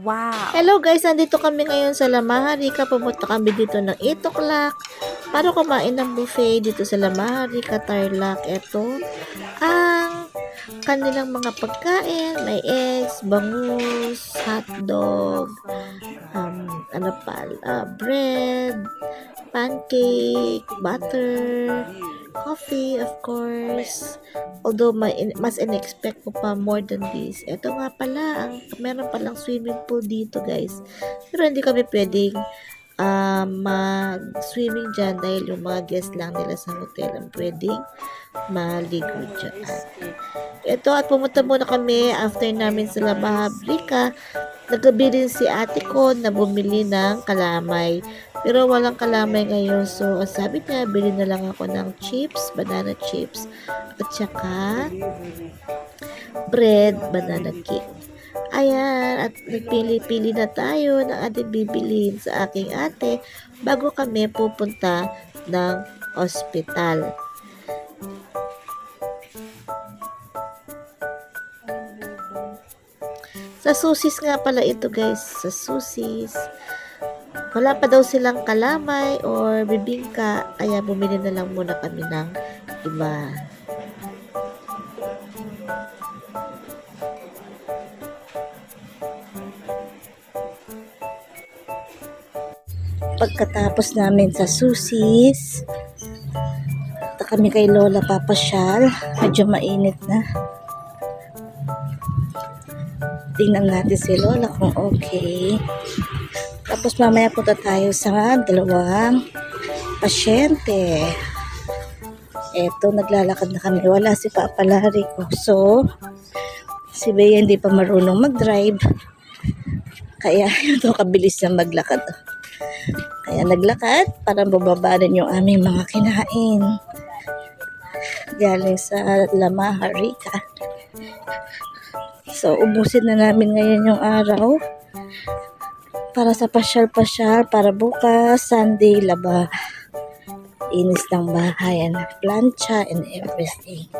Wow! Hello guys, nandito kami ngayon sa Lamaharika. Pumunta kami dito ng 8 o'clock para kumain ng buffet dito sa Lamaharika, Tarlac. Ito ang kanilang mga pagkain. May eggs, bangus, hotdog, um, ano pa, ah, bread, pancake, butter, coffee, of course. Although may, mas in-expect ko pa more than this. Ito nga pala, ang, meron palang swimming pool dito guys. Pero hindi kami pwedeng ah, mag-swimming dyan dahil yung mga guest lang nila sa hotel ang pwedeng maligo dyan. Ito at pumunta muna kami after namin sa La Mahabrika. Nagabi rin si ate ko na bumili ng kalamay. Pero walang kalamay ngayon. So, sabi niya, bili na lang ako ng chips, banana chips, at saka bread, banana cake. Ayan, at nagpili-pili na tayo ng ating bibiliin sa aking ate bago kami pupunta ng ospital. Sa susis nga pala ito guys, sa susis. Wala pa daw silang kalamay or bibingka, kaya bumili na lang muna kami ng iba. Pagkatapos namin sa susis, kami kay Lola Papasyal. Medyo mainit na. Tingnan natin si Lola kung okay. Tapos mamaya punta tayo sa dalawang pasyente. Eto, naglalakad na kami. Wala si Papa Larry ko. So, si Bea hindi pa marunong mag-drive. Kaya ito kabilis na maglakad. Kaya naglakad para bababa rin yung aming mga kinain. Galing sa Lamaharika. So, ubusin na namin ngayon yung araw para sa pasyal-pasyal para bukas, Sunday, laba. Inis ng bahay and plancha and everything.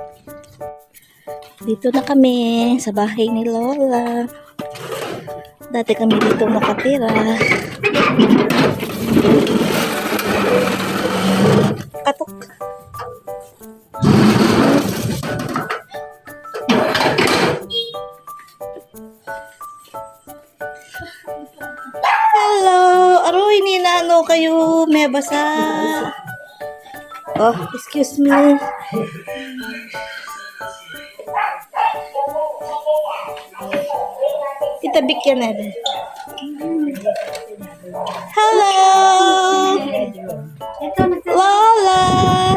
Dito na kami sa bahay ni Lola. Dati kami dito nakatira. Aroy, ninano kayo? May basa. Oh, excuse me. Itabik yan na rin. Hello! Ito, Lola!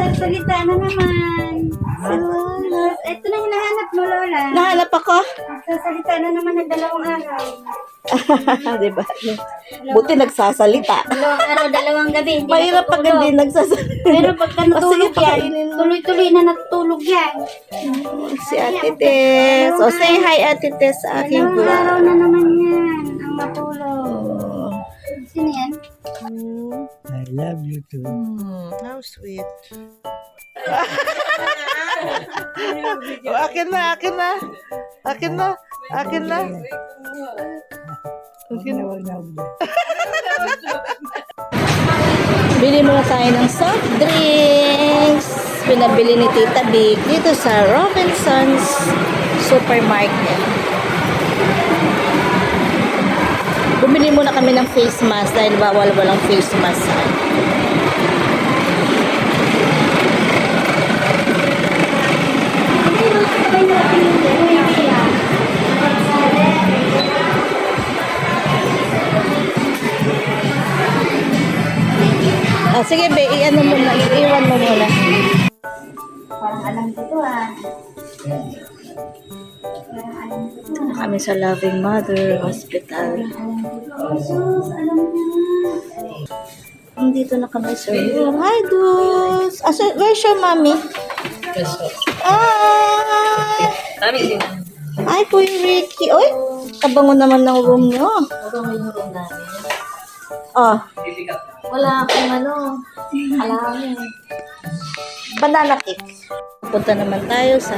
nagsalita na naman. Si Lola. Ito na hinahanap mo, Lola. Nahanap ako? Nagsasalita na naman ng dalawang araw. diba? Buti nagsasalita. Dalawang araw, dalawang gabi. Hindi Mahirap pag hindi nagsasalita. Pero pagka natulog yan, tuloy-tuloy na natutulog yan. Si Ate Tess. O, say hi, Ate Tess, sa aking Dalawang araw vlog. na naman Sino yan? I love you too. Hmm, how sweet. oh, akin na, akin na. Akin na, akin na. Akin na. Bili muna tayo ng soft drinks. Pinabili ni Tita Big dito sa Robinson's Supermarket. Bumili muna kami ng face mask dahil bawal walang face mask. sa. Ah, sige, be, i-ano mo na, iiwan mo muna. Parang alam ko to ah. Alam. Dito kami sa Loving Mother Hospital. Alam ko to. Jesus, alam niya. Nandito na kami room. Hi, Dus! Ah, so, where's your mommy? Ah! Hi, Kuya Ricky. Uy, kabango naman ng room nyo. Kabango yung room namin. Oh, Wala akong ano, alamin. Banana cake. Punta naman tayo sa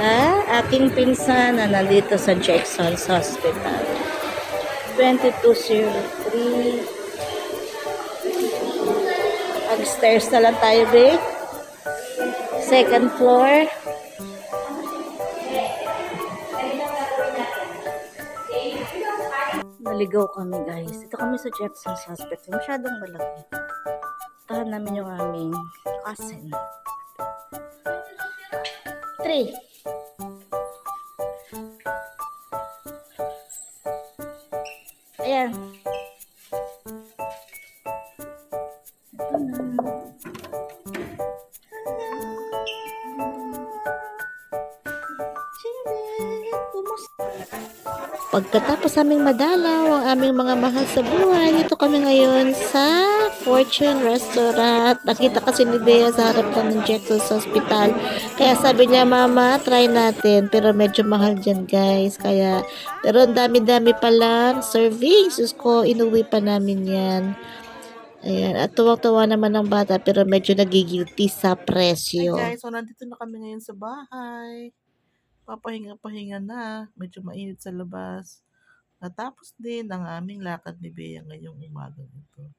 aking pinsan na nandito sa Jackson's Hospital. 2203. Upstairs na lang tayo, babe. Second floor. Naligaw kami, guys. Dito kami sa Jackson's Hospital. Masyadong malaki. Tahan namin yung aming cousin. Three. Ayan. Pagkatapos aming madalaw ang aming mga mahal sa buhay, dito kami ngayon sa Fortune Restaurant. Nakita kasi ni Bea sa harap lang ng Jackson's Hospital. Kaya sabi niya, Mama, try natin. Pero medyo mahal dyan, guys. Kaya, pero ang dami-dami pa lang serving. Sus ko, inuwi pa namin yan. Ayan. At tuwang-tuwa naman ang bata, pero medyo nagigilty sa presyo. Hi guys, so nandito na kami ngayon sa bahay. Papahinga-pahinga na. Medyo mainit sa labas. Natapos din ang aming lakad ni Bea ngayong umaga nito.